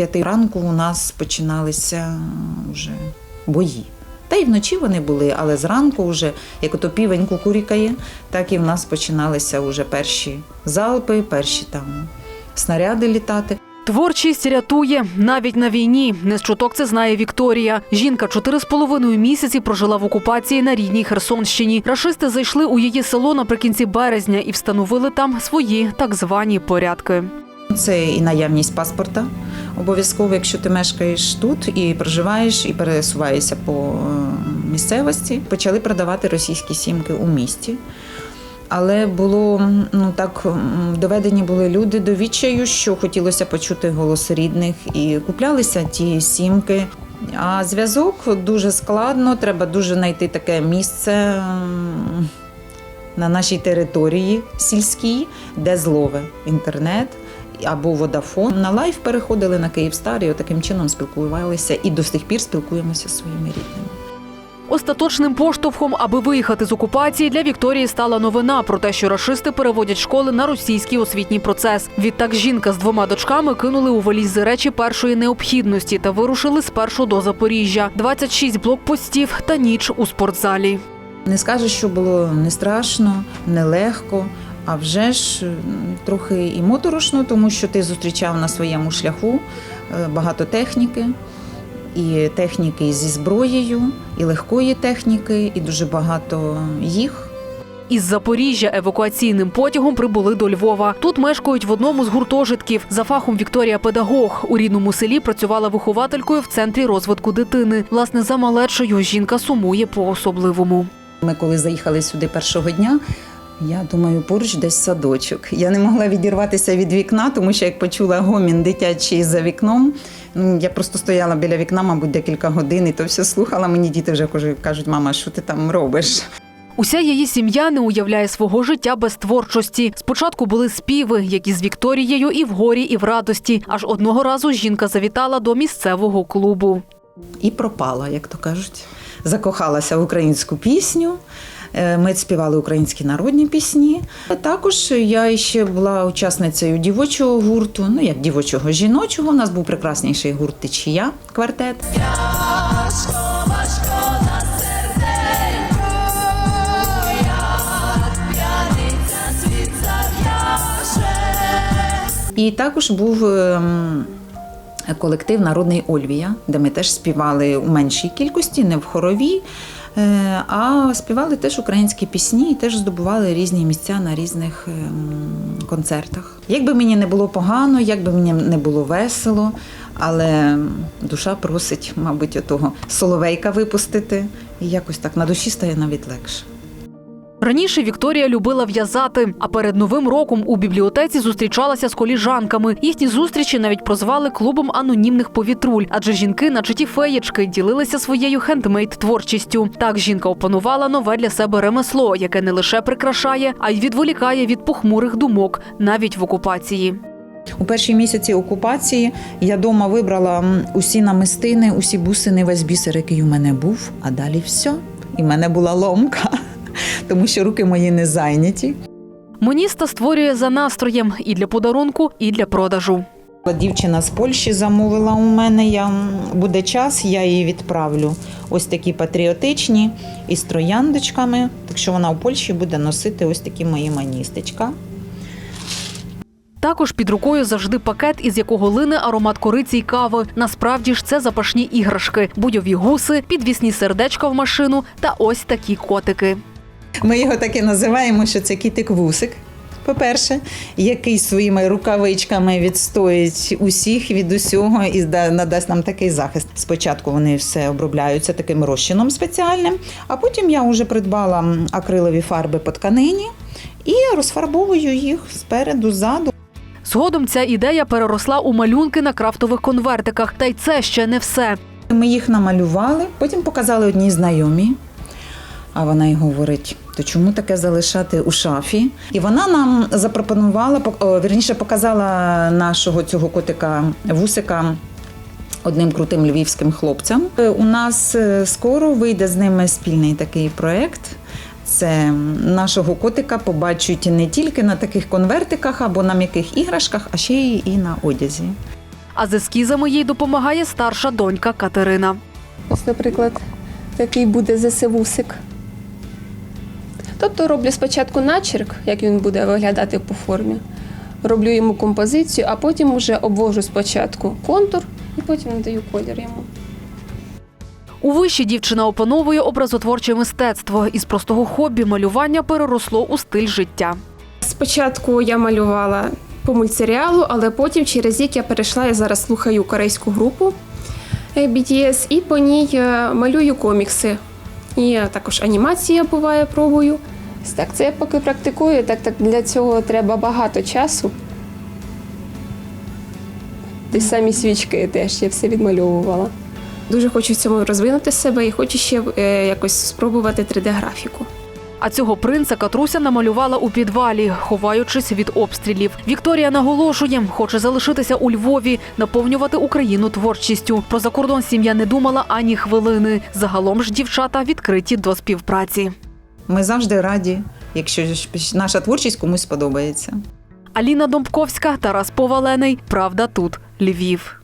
п'яти ранку у нас починалися вже бої. Та й вночі вони були, але зранку, вже, як ото півень кукурікає, так і в нас починалися вже перші залпи, перші там снаряди літати. Творчість рятує навіть на війні. Не з чуток це знає Вікторія. Жінка чотири з половиною місяці прожила в окупації на рідній Херсонщині. Рашисти зайшли у її село наприкінці березня і встановили там свої так звані порядки. Це і наявність паспорта. Обов'язково, якщо ти мешкаєш тут і проживаєш, і пересуваєшся по е, місцевості, почали продавати російські сімки у місті. Але було ну так доведені були люди до відчаю, що хотілося почути голос рідних, і куплялися ті сімки. А зв'язок дуже складно, треба дуже знайти таке місце на нашій території сільській, де злове інтернет або водафон. На лайф переходили на Київстар і таким чином спілкувалися і до сих пір спілкуємося зі своїми рідними. Остаточним поштовхом, аби виїхати з окупації, для Вікторії стала новина про те, що рашисти переводять школи на російський освітній процес. Відтак жінка з двома дочками кинули у валізи речі першої необхідності та вирушили спершу до Запоріжжя. 26 блокпостів та ніч у спортзалі. Не скажу, що було не страшно, не легко, а вже ж трохи і моторошно, тому що ти зустрічав на своєму шляху е, багато техніки, і техніки зі зброєю, і легкої техніки, і дуже багато їх. Із Запоріжжя евакуаційним потягом прибули до Львова. Тут мешкають в одному з гуртожитків. За фахом Вікторія педагог. У рідному селі працювала вихователькою в центрі розвитку дитини. Власне, за малечою жінка сумує по особливому. Ми коли заїхали сюди першого дня. Я думаю, поруч десь садочок. Я не могла відірватися від вікна, тому що як почула гомін дитячий за вікном, ну, я просто стояла біля вікна, мабуть, декілька годин і то все слухала. Мені діти вже кажуть- мама, що ти там робиш? Уся її сім'я не уявляє свого життя без творчості. Спочатку були співи, які з Вікторією і в горі, і в радості. Аж одного разу жінка завітала до місцевого клубу. І пропала, як то кажуть. Закохалася в українську пісню. Е, Ми співали українські народні пісні. Також я ще була учасницею дівочого гурту, ну як дівочого жіночого. У нас був прекрасніший гурт Течія квартет. І також був ем, колектив Народний Ольвія, де ми теж співали у меншій кількості, не в хоровій, е, а співали теж українські пісні і теж здобували різні місця на різних ем, концертах. Якби мені не було погано, як би мені не було весело, але душа просить, мабуть, отого соловейка випустити. І якось так на душі стає навіть легше. Раніше Вікторія любила в'язати, а перед новим роком у бібліотеці зустрічалася з коліжанками. Їхні зустрічі навіть прозвали клубом анонімних повітруль, адже жінки, наче ті феєчки, ділилися своєю хендмейд творчістю. Так жінка опанувала нове для себе ремесло, яке не лише прикрашає, а й відволікає від похмурих думок, навіть в окупації. У перші місяці окупації я дома вибрала усі намистини, усі бусини, весь бісер, який у мене був, а далі все. І в мене була ломка, тому що руки мої не зайняті. Моніста створює за настроєм і для подарунку, і для продажу. Дівчина з Польщі замовила у мене. Я буде час, я її відправлю. Ось такі патріотичні із трояндочками. Так що вона у Польщі буде носити ось такі мої маністечка. Також під рукою завжди пакет, із якого лине аромат кориці й кави. Насправді ж це запашні іграшки, будьові гуси, підвісні сердечка в машину та ось такі котики. Ми його так і називаємо, що це кітик-вусик. По-перше, який своїми рукавичками відстоїть усіх від усього і надасть нам такий захист. Спочатку вони все обробляються таким розчином спеціальним, а потім я вже придбала акрилові фарби по тканині і розфарбовую їх спереду, ззаду. Згодом ця ідея переросла у малюнки на крафтових конвертиках. Та й це ще не все. Ми їх намалювали, потім показали одній знайомій. А вона й говорить: то чому таке залишати у шафі? І вона нам запропонувала, вірніше, показала нашого цього котика вусика одним крутим львівським хлопцям. Е, У нас е, скоро вийде з ними спільний такий проєкт. Це нашого котика побачать не тільки на таких конвертиках або на м'яких іграшках, а ще й і на одязі. А з ескізами їй допомагає старша донька Катерина. Ось, наприклад, такий буде ЗСВусик. Тобто роблю спочатку начерк, як він буде виглядати по формі. Роблю йому композицію, а потім вже обвожу спочатку контур і потім надаю колір йому. У виші дівчина опановує образотворче мистецтво. Із простого хобі малювання переросло у стиль життя. Спочатку я малювала по мультсеріалу, але потім через рік я перейшла, я зараз слухаю корейську групу е, BTS і по ній е, малюю комікси. І також анімація буває, пробую. Так, це я поки практикую, так, так для цього треба багато часу. Ті самі свічки теж я все відмальовувала. Дуже хочу в цьому розвинути себе і хочу ще е, якось спробувати 3D-графіку. А цього принца Катруся намалювала у підвалі, ховаючись від обстрілів. Вікторія наголошує, хоче залишитися у Львові, наповнювати Україну творчістю. Про закордон сім'я не думала ані хвилини. Загалом ж дівчата відкриті до співпраці. Ми завжди раді, якщо наша творчість комусь сподобається. Аліна Домбковська, Тарас Повалений. Правда тут Львів.